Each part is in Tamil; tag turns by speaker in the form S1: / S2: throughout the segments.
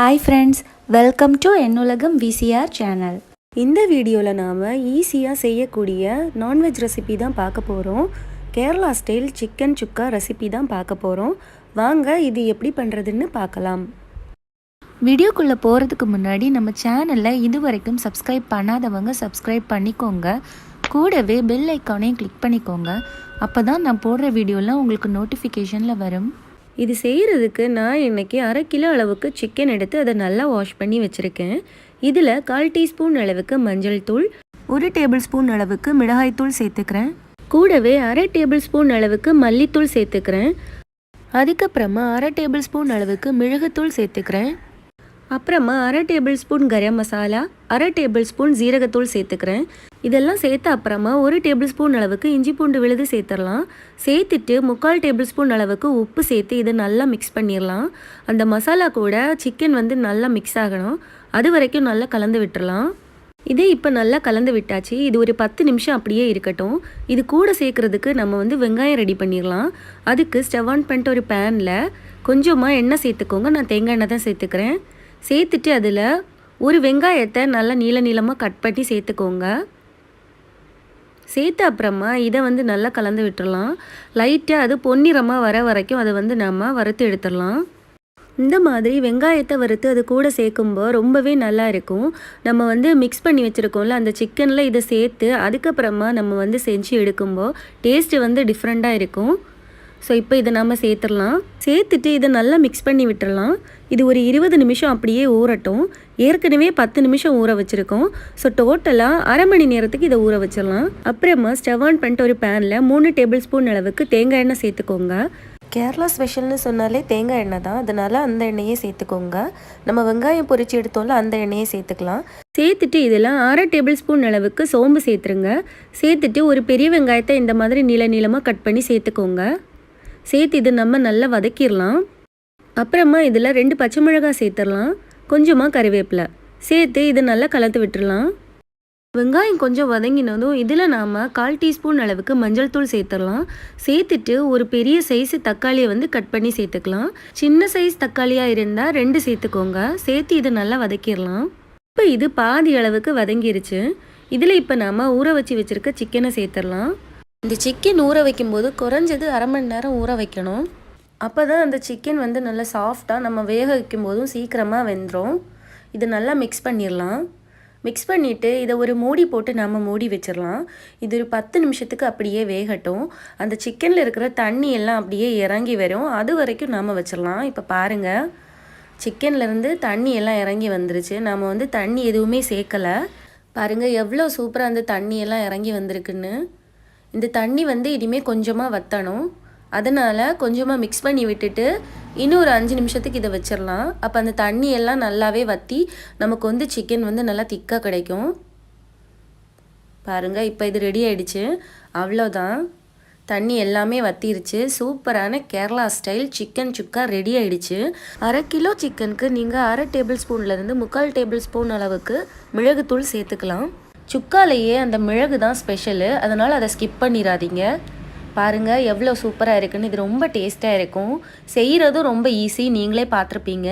S1: Hi friends welcome to Ennulagam VCR channel
S2: இந்த வீடியோவில் நாம் ஈஸியாக செய்யக்கூடிய நான்வெஜ் ரெசிபி தான் பார்க்க போகிறோம் Kerala style chicken sukka recipe தான் பார்க்க போகிறோம் வாங்க இது எப்படி பண்ணுறதுன்னு பார்க்கலாம்.
S1: வீடியோக்குள்ளே போகிறதுக்கு முன்னாடி நம்ம சேனலில் இது வரைக்கும் சப்ஸ்கிரைப் பண்ணாதவங்க சப்ஸ்கிரைப் பண்ணிக்கோங்க. கூடவே பெல் ஐக்கானையும் கிளிக் பண்ணிக்கோங்க. அப்போ தான் நான் போடுற வீடியோலாம் உங்களுக்கு நோட்டிஃபிகேஷனில் வரும்.
S2: இது செய்கிறதுக்கு நான் இன்றைக்கி அரை கிலோ அளவுக்கு சிக்கன் எடுத்து அதை நல்லா வாஷ் பண்ணி வச்சுருக்கேன். இதில் கால் டீஸ்பூன் அளவுக்கு மஞ்சள் தூள் ஒரு டேபிள் ஸ்பூன் அளவுக்கு மிளகாய் தூள் சேர்த்துக்கிறேன். கூடவே அரை டேபிள் ஸ்பூன் அளவுக்கு மல்லித்தூள் சேர்த்துக்கிறேன். அதுக்கப்புறமா அரை டேபிள் ஸ்பூன் அளவுக்கு மிளகுத்தூள் சேர்த்துக்கிறேன். அப்புறமா அரை டேபிள் ஸ்பூன் கரம் மசாலா அரை டேபிள் ஸ்பூன் ஜீரகத்தூள் சேர்த்துக்கிறேன். இதெல்லாம் சேர்த்த அப்புறமா ஒரு டேபிள் ஸ்பூன் அளவுக்கு இஞ்சி பூண்டு விழுது சேர்த்துடலாம். சேர்த்துட்டு முக்கால் டேபிள் ஸ்பூன் அளவுக்கு உப்பு சேர்த்து இதை நல்லா மிக்ஸ் பண்ணிடலாம். அந்த மசாலா கூட சிக்கன் வந்து நல்லா மிக்ஸ் ஆகணும். அது வரைக்கும் நல்லா கலந்து விட்டுடலாம். இதே இப்போ நல்லா கலந்து விட்டாச்சு. இது ஒரு பத்து நிமிஷம் அப்படியே இருக்கட்டும். இது கூட சேர்க்குறதுக்கு நம்ம வந்து வெங்காயம் ரெடி பண்ணிடலாம். அதுக்கு ஸ்டவ் ஆன் பண்ணிட்டு ஒரு பேனில் கொஞ்சமாக எண்ணெய் சேர்த்துக்கோங்க. நான் தேங்காய் எண்ணெய் தான் சேர்த்துக்கிறேன். சேர்த்துட்டு அதில் ஒரு வெங்காயத்தை நல்லா நீள நீளமாக கட் பண்ணி சேர்த்துக்கோங்க. சேர்த்த அப்புறமா இதை வந்து நல்லா கலந்து விட்டுடலாம் லைட்டாக அது பொன்னிறமாக வர வரைக்கும் அதை வந்து நம்ம வறுத்து எடுத்துடலாம். இந்த மாதிரி வெங்காயத்தை வறுத்து அது கூட சேர்க்கும்போது ரொம்பவே நல்லா இருக்கும். நம்ம வந்து மிக்ஸ் பண்ணி வச்சுருக்கோம்ல அந்த சிக்கனில் இதை சேர்த்து அதுக்கப்புறமா நம்ம வந்து செஞ்சு எடுக்கும்போது டேஸ்ட்டு வந்து டிஃப்ரெண்ட்டாக இருக்கும். ஸோ இப்போ இதை நம்ம சேர்த்துடலாம். சேர்த்துட்டு இதை நல்லா மிக்ஸ் பண்ணி விட்டுறலாம் இது ஒரு இருபது நிமிஷம் அப்படியே ஊறட்டும். ஏற்கனவே பத்து நிமிஷம் ஊற வச்சுருக்கோம். ஸோ டோட்டலாக அரை மணி நேரத்துக்கு இதை ஊற வச்சிடலாம். அப்புறமா ஸ்டவ் ஆன் பண்ணிட்டு ஒரு பேனில் மூணு டேபிள் ஸ்பூன் அளவுக்கு தேங்காய் எண்ணெய் சேர்த்துக்கோங்க. கேரளா ஸ்பெஷல்னு சொன்னாலே தேங்காய் எண்ணெய் தான். அதனால் அந்த எண்ணெயே சேர்த்துக்கோங்க. நம்ம வெங்காயம் பொரிச்சு எடுத்தோம்ல அந்த எண்ணெயை சேர்த்துக்கலாம். சேர்த்துட்டு இதில் அரை டேபிள் ஸ்பூன் அளவுக்கு சோம்பு சேர்த்துருங்க. சேர்த்துட்டு ஒரு பெரிய வெங்காயத்தை இந்த மாதிரி நீள நீளமாக கட் பண்ணி சேர்த்துக்கோங்க. சேர்த்து இது நம்ம நல்லா வதக்கிடலாம். அப்புறமா இதில் ரெண்டு பச்சை மிளகாய் சேர்த்துடலாம். கொஞ்சமாக கறிவேப்பிலை சேர்த்து இது நல்லா கலந்து விட்டுடலாம். வெங்காயம் கொஞ்சம் வதங்கினதும் இதில் நாம் கால் டீஸ்பூன் அளவுக்கு மஞ்சள் தூள் சேர்த்துடலாம். சேர்த்துட்டு ஒரு பெரிய சைஸ் தக்காளியை வந்து கட் பண்ணி சேர்த்துக்கலாம். சின்ன சைஸ் தக்காளியாக இருந்தால் ரெண்டு சேர்த்துக்கோங்க. சேர்த்து இதை நல்லா வதக்கிடலாம். இப்போ இது பாதி அளவுக்கு வதங்கிருச்சு. இதில் இப்போ நாம் ஊற வச்சு வச்சுருக்க சிக்கனை சேர்த்துடலாம். இந்த சிக்கன் ஊற வைக்கும்போது குறைஞ்சது அரை மணி நேரம் ஊற வைக்கணும். அப்போ தான் அந்த சிக்கன் வந்து நல்லா சாஃப்டாக நம்ம வேக வைக்கும்போதும் சீக்கிரமாக வெந்துடும் இது நல்லா மிக்ஸ் பண்ணிடலாம் மிக்ஸ் பண்ணிவிட்டு இதை ஒரு மூடி போட்டு நம்ம மூடி வச்சிடலாம் இது ஒரு பத்து நிமிஷத்துக்கு அப்படியே வேகட்டும். அந்த சிக்கனில் இருக்கிற தண்ணி எல்லாம் அப்படியே இறங்கி வரும். அது வரைக்கும் நாம் வச்சிடலாம் இப்போ பாருங்கள் சிக்கன்லேருந்து தண்ணி எல்லாம் இறங்கி வந்துருச்சு. நம்ம வந்து தண்ணி எதுவுமே சேர்க்கலை. பாருங்கள் எவ்வளோ சூப்பராக அந்த தண்ணி எல்லாம் இறங்கி வந்திருக்குன்னு. இந்த தண்ணி வந்து இனிமேல் கொஞ்சமாக வற்றணும் அதனால் கொஞ்சமாக மிக்ஸ் பண்ணி விட்டுட்டு இன்னும் ஒரு அஞ்சு நிமிஷத்துக்கு இதை வச்சிடலாம் அப்போ அந்த தண்ணி எல்லாம் நல்லாவே வற்றி நமக்கு வந்து சிக்கன் வந்து நல்லா திக்காக கிடைக்கும். பாருங்கள் இப்போ இது ரெடி ஆயிடுச்சு. அவ்வளோதான் தண்ணி எல்லாமே வத்திருச்சு. சூப்பரான Kerala style chicken sukka ready ஆயிடுச்சு. அரை கிலோ சிக்கனுக்கு நீங்கள் அரை டேபிள் ஸ்பூன்லேருந்து முக்கால் டேபிள் ஸ்பூன் அளவுக்கு மிளகுத்தூள் சேர்த்துக்கலாம். சுக்காலேயே அந்த மிளகு தான் ஸ்பெஷலு. அதனால் அதை ஸ்கிப் பண்ணிடாதீங்க பாருங்கள் எவ்வளோ சூப்பராக இருக்குன்னு. இது ரொம்ப டேஸ்ட்டாக இருக்கும். செய்கிறதும் ரொம்ப ஈஸி நீங்களே பார்த்துருப்பீங்க.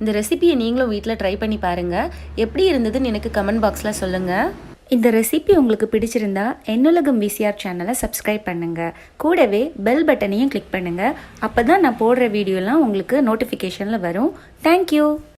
S2: இந்த ரெசிபியை நீங்களும் வீட்டில் ட்ரை பண்ணி பாருங்கள் எப்படி இருந்ததுன்னு எனக்கு கமெண்ட் பாக்ஸில் சொல்லுங்கள்
S1: இந்த ரெசிபி உங்களுக்கு பிடிச்சிருந்தா என்னுலகம் விசிஆர் சேனலை சப்ஸ்கிரைப் பண்ணுங்கள் கூடவே பெல் பட்டனையும் கிளிக் பண்ணுங்கள் அப்போ தான் நான் போடுற வீடியோலாம் உங்களுக்கு நோட்டிஃபிகேஷனில் வரும். தேங்க்யூ